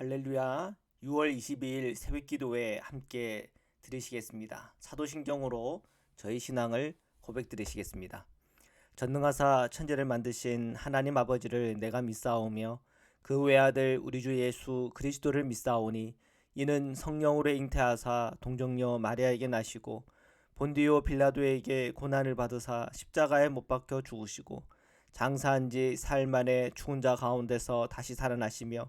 할렐루야 6월 22일 새벽 기도에 함께 드리시겠습니다. 사도신경으로 저희 신앙을 고백 드리시겠습니다. 전능하사 천지를 만드신 하나님 아버지를 내가 믿사오며 그 외아들 우리 주 예수 그리스도를 믿사오니 이는 성령으로 잉태하사 동정녀 마리아에게 나시고 본디오 빌라도에게 고난을 받으사 십자가에 못 박혀 죽으시고 장사한 지 사흘 만에 죽은 자 가운데서 다시 살아나시며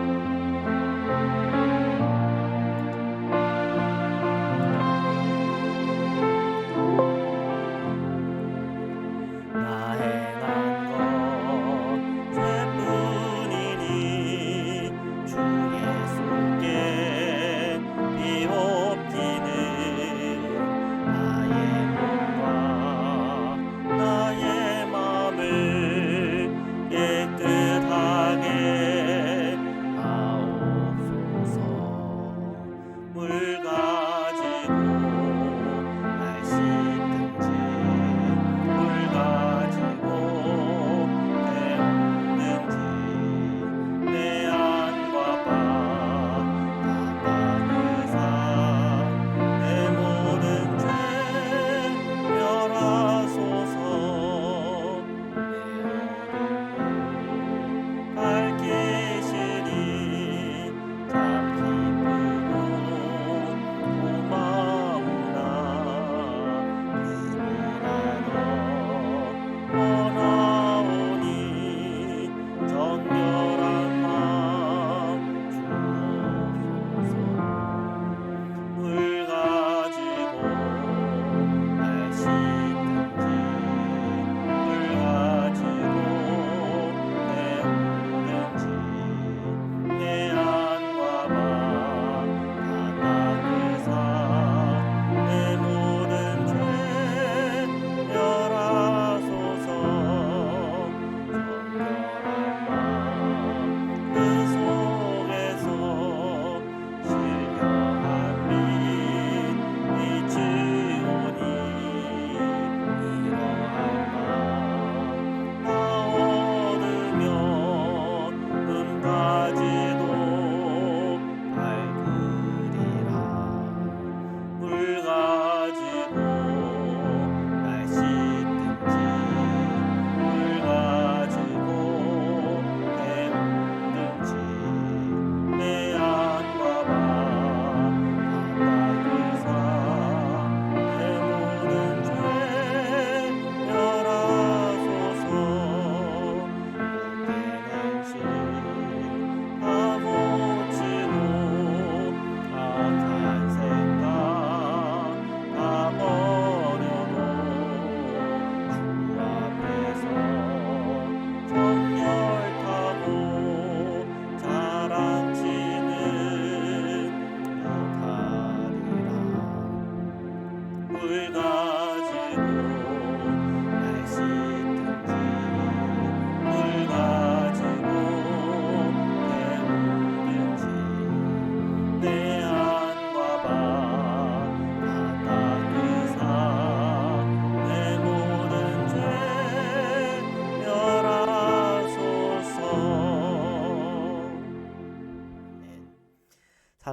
가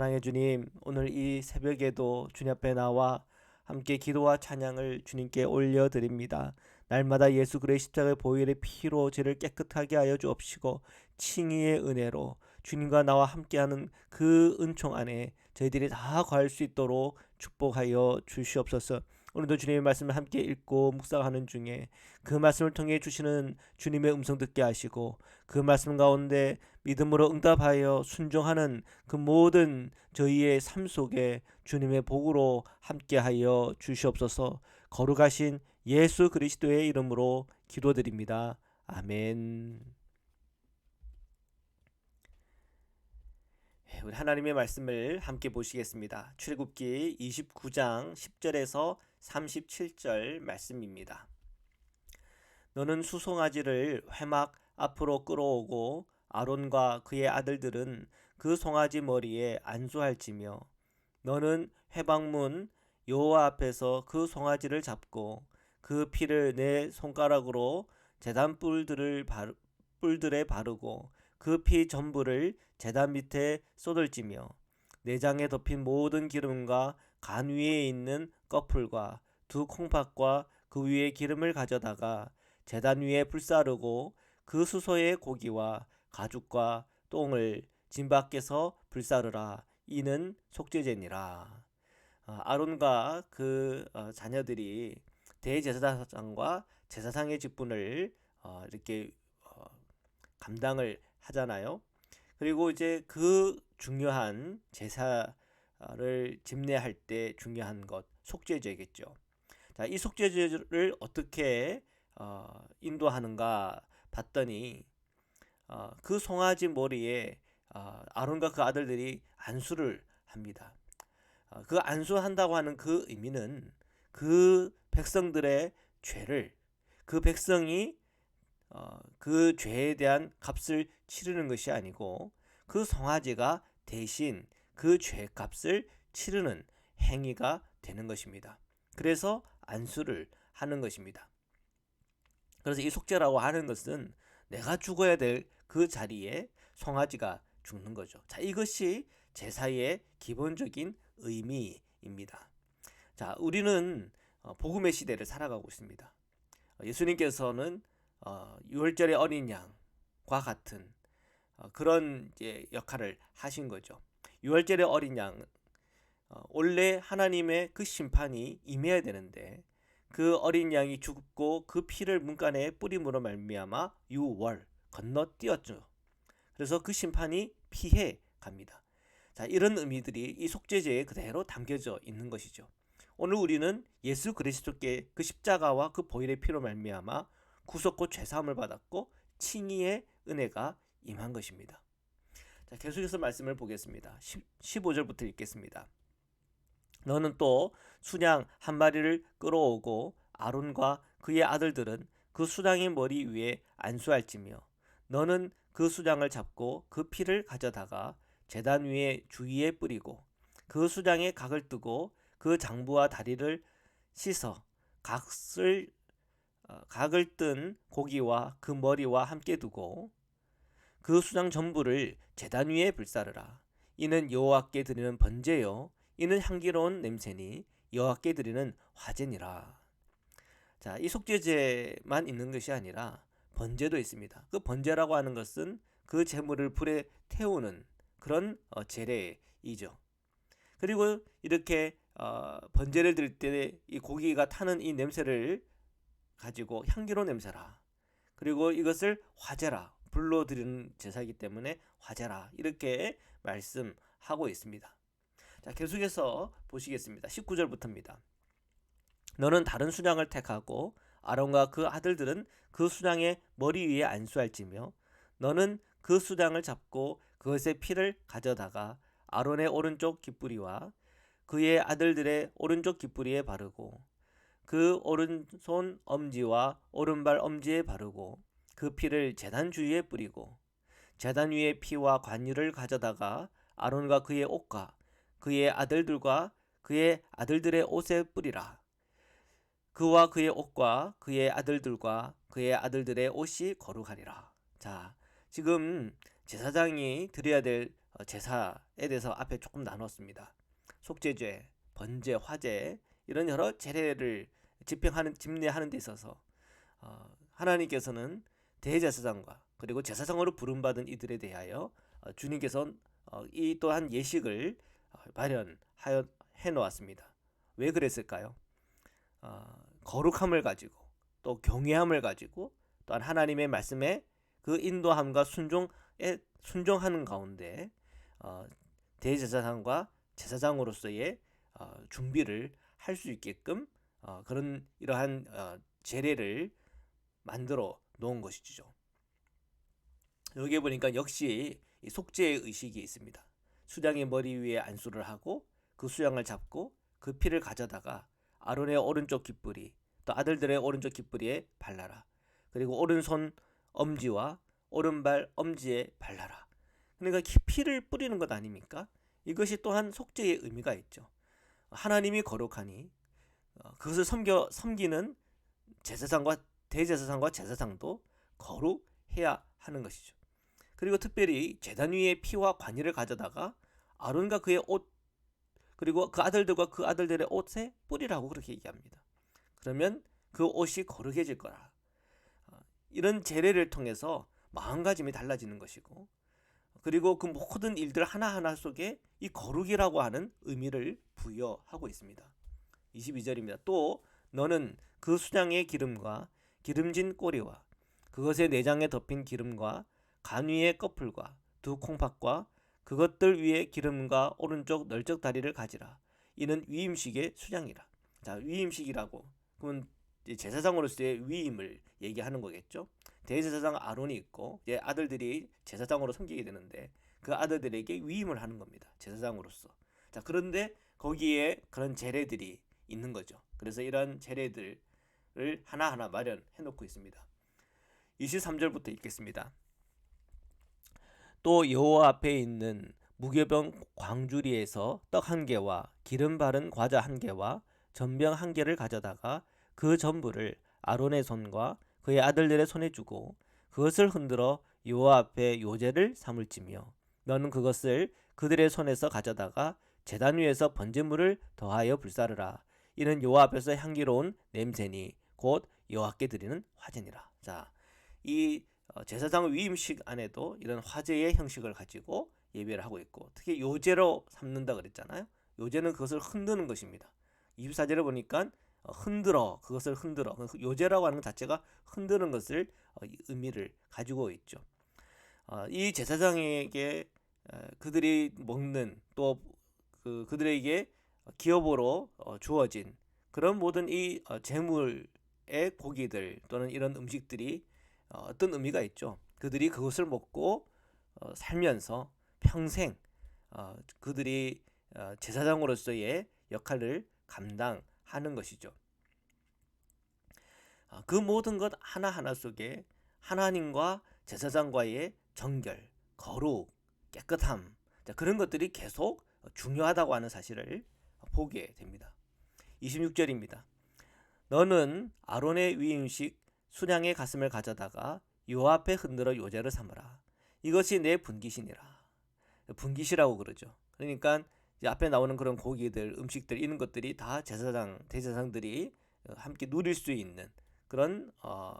사랑의 주님, 오늘 이 새벽에도 주님 앞에 나와 함께 기도와 찬양을 주님께 올려드립니다. 날마다 예수 그리스도의 십자가의 보혈의 피로 죄를 깨끗하게 하여 주옵시고 칭의의 은혜로 주님과 나와 함께하는 그 은총 안에 저희들이 다 거할 수 있도록 축복하여 주시옵소서. 오늘도 주님의 말씀을 함께 읽고 묵상하는 중에 그 말씀을 통해 주시는 주님의 음성 듣게 하시고 그 말씀 가운데 믿음으로 응답하여 순종하는 그 모든 저희의 삶 속에 주님의 복으로 함께하여 주시옵소서. 거룩하신 예수 그리스도의 이름으로 기도드립니다. 아멘. 네, 우리 하나님의 말씀을 함께 보시겠습니다. 출애굽기 29장 10절에서 37절 말씀입니다. 너는 수송아지를 회막 앞으로 끌어오고 아론과 그의 아들들은 그 송아지 머리에 안수할지며 너는 회방문 여호와 앞에서 그 송아지를 잡고 그 피를 내 손가락으로 제단 뿔들을 바르, 뿔들에 바르고 그 피 전부를 제단 밑에 쏟을지며 내장에 덮인 모든 기름과 간 위에 있는 꺼풀과 두 콩팥과 그 위에 기름을 가져다가 제단 위에 불사르고 그 수소의 고기와 가죽과 똥을 진 밖에서 불사르라 이는 속죄제니라 어, 아론과 그 어, 자녀들이 대제사장과 제사장의 직분을 어, 이렇게 감당을 하잖아요. 그리고 이제 그 중요한 제사 를 집례할 때 중요한 것 속죄제겠죠. 자, 이 속죄제를 어떻게 어, 인도하는가 봤더니 어, 그 송아지 머리에 어, 아론과 그 아들들이 안수를 합니다. 어, 그 안수한다고 하는 그 의미는 그 백성들의 죄를 그 백성이 어, 그 죄에 대한 값을 치르는 것이 아니고 그 송아지가 대신 그 죄값을 치르는 행위가 되는 것입니다. 그래서 안수를 하는 것입니다. 그래서 이 속죄라고 하는 것은 내가 죽어야 될 그 자리에 송아지가 죽는 거죠. 자, 이것이 제사의 기본적인 의미입니다. 자, 우리는 어, 복음의 시대를 살아가고 있습니다. 어, 예수님께서는 어, 6월절의 어린 양과 같은 어, 그런 역할을 하신 거죠. 6월절의 어린 양 어, 원래 하나님의 그 심판이 임해야 되는데 그 어린 양이 죽고 그 피를 문간에 뿌림으로 말미암아 6월 건너뛰었죠. 그래서 그 심판이 피해 갑니다. 자, 이런 의미들이 이 속죄제에 그대로 담겨져 있는 것이죠. 오늘 우리는 예수 그리스도께 그 십자가와 그 보혈의 피로 말미암아 구속고 죄 사함을 받았고 칭의의 은혜가 임한 것입니다. 자, 계속해서 말씀을 보겠습니다. 15절부터 읽겠습니다. 너는 또 수냥 한 마리를 끌어오고 아론과 그의 아들들은 그 수장의 머리 위에 안수할지며 너는 그 수장을 잡고 그 피를 가져다가 재단 위에 주위에 뿌리고 그 수장에 각을 뜨고 그 장부와 다리를 씻어 각을 어, 각을 뜬 고기와 그 머리와 함께 두고 그 수장 전부를 제단 위에 불사르라. 이는 여호와께 드리는 번제요. 이는 향기로운 냄새니 여호와께 드리는 화제니라. 자, 이 속죄제만 있는 것이 아니라 번제도 있습니다. 그 번제라고 하는 것은 그 제물을 불에 태우는 그런 어, 제례이죠. 그리고 이렇게 어, 번제를 드릴 때 이 고기가 타는 이 냄새를 가지고 향기로운 냄새라. 그리고 이것을 화제라. 불로 드리는 제사이기 때문에 화제라. 이렇게 말씀하고 있습니다. 자, 계속해서 보시겠습니다. 19절부터입니다. 너는 다른 수장을 택하고 아론과 그 아들들은 그 수장의 머리 위에 안수할지며 너는 그 수장을 잡고 그것의 피를 가져다가 아론의 오른쪽 깃뿌리와 그의 아들들의 오른쪽 깃뿌리에 바르고 그 오른손 엄지와 오른발 엄지에 바르고 그 피를 재단 주위에 뿌리고 재단 위에 피와 관유를 가져다가 아론과 그의 옷과 그의 아들들과 그의 아들들의 옷에 뿌리라. 그와 그의 옷과 그의 아들들과 그의 아들들의 옷이 거룩하리라. 자, 지금 제사장이 드려야 될 어, 제사에 대해서 앞에 조금 나눴습니다. 속죄죄, 번제, 화제 이런 여러 제례를 집행하는 집례하는 데 있어서 어, 하나님께서는 대제사장과 그리고 제사장으로 부름받은 이들에 대하여 어, 주님께서 어, 이 또한 예식을 어, 마련하여 해 놓았습니다. 왜 그랬을까요? 어, 거룩함을 가지고 또 경외함을 가지고 또한 하나님의 말씀에 그 인도함과 순종에 순종하는 가운데 어, 대제사장과 제사장으로서의 어, 준비를 할 수 있게끔 어, 그런 이러한 어, 제례를 만들어 놓은 것이죠. 여기에 보니까 역시 속죄의 의식이 있습니다. 수장의 머리 위에 안수를 하고 그 수양을 잡고 그 피를 가져다가 아론의 오른쪽 깃뿌리 또 아들들의 오른쪽 깃뿌리에 발라라. 그리고 오른손 엄지와 오른발 엄지에 발라라. 그러니까 기- 피를 뿌리는 것 아닙니까? 이것이 또한 속죄의 의미가 있죠. 하나님이 거룩하니 어, 그것을 섬겨 섬기는 제사장과 대제사장과 제사장도 거룩해야 하는 것이죠. 그리고 특별히 제단 위에 피와 관이를 가져다가 아론과 그의 옷 그리고 그 아들들과 그 아들들의 옷에 뿌리라고 그렇게 얘기합니다. 그러면 그 옷이 거룩해질 거라. 어, 이런 제례를 통해서 마음가짐이 달라지는 것이고 그리고 그 모든 일들 하나하나 속에 이 거룩이라고 하는 의미를 부여하고 있습니다. 22절입니다. 또 너는 그 수장의 기름과 기름진 꼬리와 그것의 내장에 덮인 기름과 간 위의 꺼풀과 두 콩팥과 그것들 위에 기름과 오른쪽 널적 다리를 가지라. 이는 위임식의 수장이라. 자, 위임식이라고. 그건 제사장으로서의 위임을 얘기하는 거겠죠. 대제사장 아론이 있고 이제 아들들이 제사장으로 섬기게 되는데 그 아들들에게 위임을 하는 겁니다. 제사장으로서. 자, 그런데 거기에 그런 제례들이 있는 거죠. 그래서 이런 제례들 을 하나하나 마련해 놓고 있습니다. 23절부터 읽겠습니다. 또 여호와 앞에 있는 무교병 광주리에서 떡 한 개와 기름 바른 과자 한 개와 전병 한 개를 가져다가 그 전부를 아론의 손과 그의 아들들의 손에 주고 그것을 흔들어 여호와 앞에 요제를 삼을지며 너는 그것을 그들의 손에서 가져다가 제단 위에서 번제물을 더하여 불사르라 이는 여호와 앞에서 향기로운 냄새니 곧 여호와께 드리는 화제니라. 자, 이 어, 제사장 위임식 안에도 이런 화제의 형식을 가지고 예배를 하고 있고 특히 요제로 삼는다 그랬잖아요. 요제는 그것을 흔드는 것입니다. 24절에 보니까 어, 흔들어 그것을 흔들어 그 요제라고 하는 것 자체가 흔드는 것을 어, 이 의미를 가지고 있죠. 어, 이 제사장에게 어, 그들이 먹는 또 그, 그들에게 기업으로 어, 주어진 그런 모든 이 어, 재물 의 고기들 또는 이런 음식들이 어, 어떤 의미가 있죠. 그들이 그것을 먹고 어, 살면서 평생 어, 그들이 어, 제사장으로서의 역할을 감당하는 것이죠. 어, 그 모든 것 하나하나 속에 하나님과 제사장과의 정결, 거룩, 깨끗함 자, 그런 것들이 계속 중요하다고 하는 사실을 보게 됩니다. 26절입니다. 너는 아론의 위임식 순양의 가슴을 가져다가 요 앞에 흔들어 요제를 삼으라. 이것이 내 분기신이라. 분기시라고 그러죠. 그러니까 앞에 나오는 그런 고기들, 음식들 이런 것들이 다 제사장, 대제사장들이 함께 누릴 수 있는 그런 어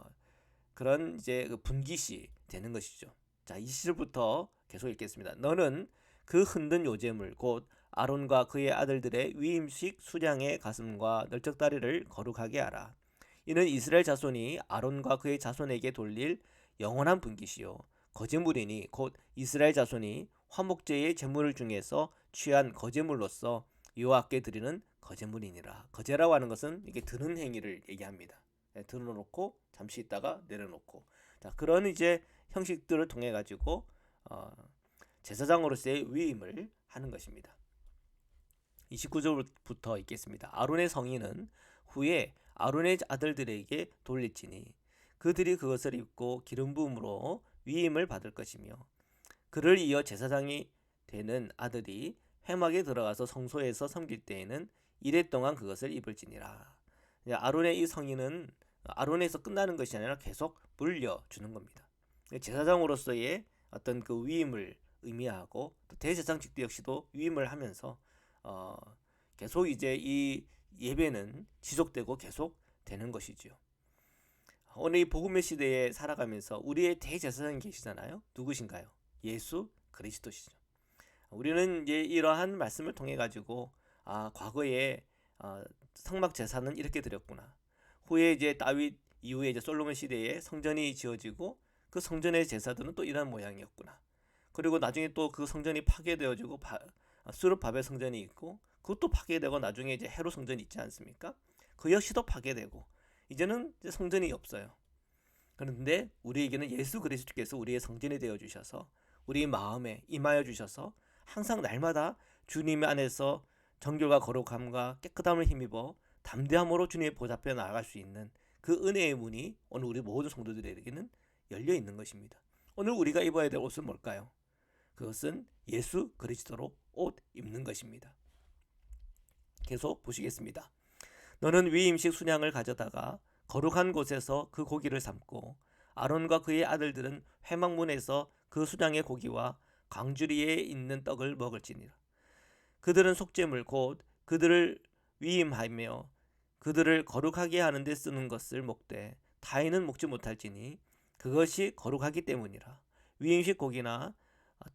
그런 이제 그 분기시 되는 것이죠. 자, 이 시절부터 계속 읽겠습니다. 너는 그 흔든 요제물 곧 아론과 그의 아들들의 위임식 수량의 가슴과 널쩍다리를 거룩하게 하라. 이는 이스라엘 자손이 아론과 그의 자손에게 돌릴 영원한 분기시요 거제물이니 곧 이스라엘 자손이 화목제의 제물 중에서 취한 거제물로서 여호와께 드리는 거제물이니라. 거제라고 하는 것은 이게 드는 행위를 얘기합니다. 네, 들어놓고 잠시 있다가 내려놓고 자 그런 이제 형식들을 통해 가지고 어, 제사장으로서의 위임을 하는 것입니다. 29절부터 읽겠습니다. 아론의 성인은 후에 아론의 아들들에게 돌릴지니 그들이 그것을 입고 기름 부음으로 위임을 받을 것이며 그를 이어 제사장이 되는 아들이 회막에 들어가서 성소에서 섬길 때에는 이래 동안 그것을 입을지니라. 아론의 이 성인은 아론에서 끝나는 것이 아니라 계속 물려주는 겁니다. 제사장으로서의 어떤 그 위임을 의미하고 또 대제사장 직도 역시도 위임을 하면서 어, 계속 이제 이 예배는 지속되고 계속 되는 것이지요. 오늘 이 복음의 시대에 살아가면서 우리의 대제사장이 계시잖아요. 누구신가요? 예수 그리스도시죠. 우리는 이제 이러한 말씀을 통해 가지고 아 과거에 어, 성막 제사는 이렇게 드렸구나. 후에 이제 다윗 이후에 이제 솔로몬 시대에 성전이 지어지고 그 성전의 제사들은 또 이런 모양이었구나. 그리고 나중에 또 그 성전이 파괴되어지고 바, 수르 바벨 성전이 있고 그것도 파괴되고 나중에 이제 헤로 성전이 있지 않습니까? 그 역시도 파괴되고 이제는 이제 성전이 없어요. 그런데 우리에게는 예수 그리스도께서 우리의 성전이 되어 주셔서 우리 마음에 임하여 주셔서 항상 날마다 주님 안에서 정결과 거룩함과 깨끗함을 힘입어 담대함으로 주님의 앞에 나아갈 수 있는 그 은혜의 문이 오늘 우리 모든 성도들에게는 열려 있는 것입니다. 오늘 우리가 입어야 될 옷은 뭘까요? 그것은 예수 그리스도로 옷 입는 것입니다. 계속 보시겠습니다. 너는 위임식 순양을 가져다가 거룩한 곳에서 그 고기를 삶고 아론과 그의 아들들은 회막문에서 그 순양의 고기와 강주리에 있는 떡을 먹을지니라. 그들은 속죄물 곧 그들을 위임하며 그들을 거룩하게 하는 데 쓰는 것을 먹되 타인은 먹지 못할지니 그것이 거룩하기 때문이라. 위임식 고기나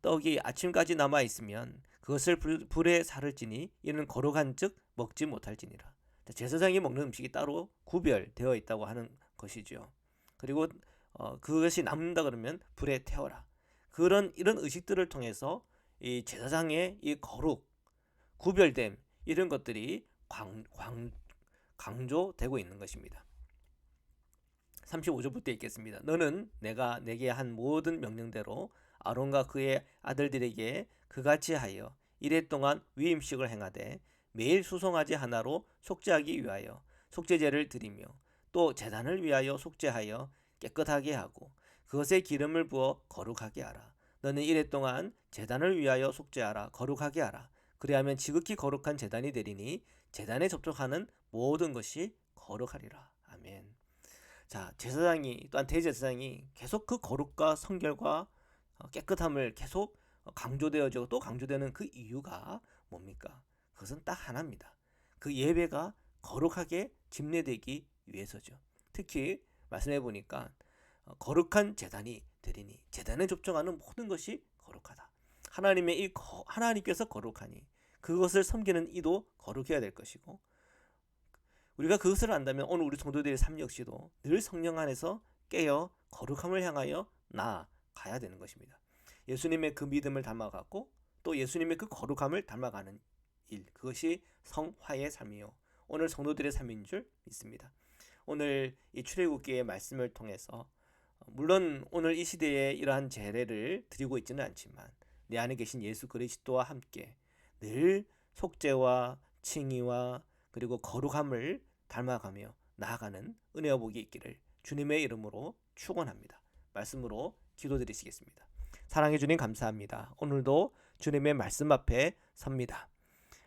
떡이 아침까지 남아 있으면 그것을 불, 불에 사를지니 이는 거룩한즉 먹지 못할지니라. 제사장이 먹는 음식이 따로 구별되어 있다고 하는 것이죠. 그리고 어, 그것이 남는다 그러면 불에 태워라. 그런 이런 의식들을 통해서 이 제사장의 이 거룩, 구별됨 이런 것들이 광, 광, 강조되고 있는 것입니다. 35절부터 읽겠습니다. 너는 내가 내게 한 모든 명령대로 아론과 그의 아들들에게 그같이 하여 이래 동안 위임식을 행하되 매일 수송아지 하나로 속죄하기 위하여 속죄제를 드리며 또 재단을 위하여 속죄하여 깨끗하게 하고 그것에 기름을 부어 거룩하게 하라. 너는 이래 동안 재단을 위하여 속죄하라 거룩하게 하라. 그리하면 지극히 거룩한 재단이 되리니 재단에 접촉하는 모든 것이 거룩하리라. 아멘. 자, 제사장이 또한 대제사장이 계속 그 거룩과 성결과 어, 깨끗함을 계속 강조되어지고 또 강조되는 그 이유가 뭡니까? 그것은 딱 하나입니다. 그 예배가 거룩하게 집례되기 위해서죠. 특히 말씀해 보니까 어, 거룩한 재단이 되리니 재단에 접촉하는 모든 것이 거룩하다. 하나님의 이 거, 하나님께서 거룩하니 그것을 섬기는 이도 거룩해야 될 것이고 우리가 그것을 안다면 오늘 우리 성도들의 삶 역시도 늘 성령 안에서 깨어 거룩함을 향하여 나아 가야 되는 것입니다. 예수님의 그 믿음을 닮아가고 또 예수님의 그 거룩함을 닮아가는 일 그것이 성화의 삶이요 오늘 성도들의 삶인 줄 믿습니다. 오늘 이 출애굽기의 말씀을 통해서 물론 오늘 이 시대에 이러한 제례를 드리고 있지는 않지만 내 안에 계신 예수 그리스도와 함께 늘 속죄와 칭의와 그리고 거룩함을 닮아가며 나아가는 은혜와 복이 있기를 주님의 이름으로 축원합니다. 말씀으로 기도드리시겠습니다. 사랑해 주님 감사합니다. 오늘도 주님의 말씀 앞에 섭니다.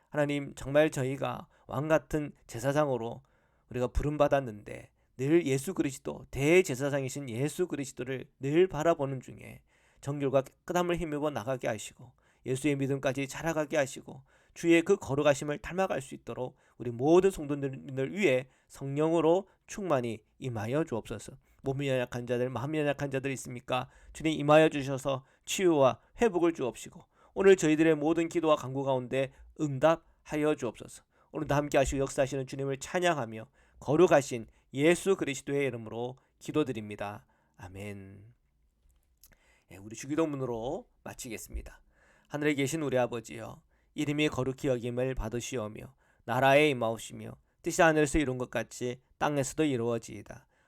하나님 정말 저희가 왕 같은 제사장으로 우리가 부름 받았는데 늘 예수 그리스도 대제사장이신 예수 그리스도를 늘 바라보는 중에 정결과 깨끗함을 힘입어 나가게 하시고 예수의 믿음까지 자라가게 하시고 주의 그 거룩하심을 닮아갈 수 있도록 우리 모든 성도들 위해 성령으로 충만히 임하여 주옵소서. 몸이 연약한 자들, 마음이 연약한 자들 있습니까? 주님 임하여 주셔서 치유와 회복을 주옵시고 오늘 저희들의 모든 기도와 간구 가운데 응답하여 주옵소서. 오늘도 함께 하시고 역사하시는 주님을 찬양하며 거룩하신 예수 그리스도의 이름으로 기도드립니다. 아멘. 예, 우리 주기도문으로 마치겠습니다. 하늘에 계신 우리 아버지여 이름이 거룩히 여김을 받으시오며 나라에 임하오시며 뜻이 하늘에서 이룬 것 같이 땅에서도 이루어지이다.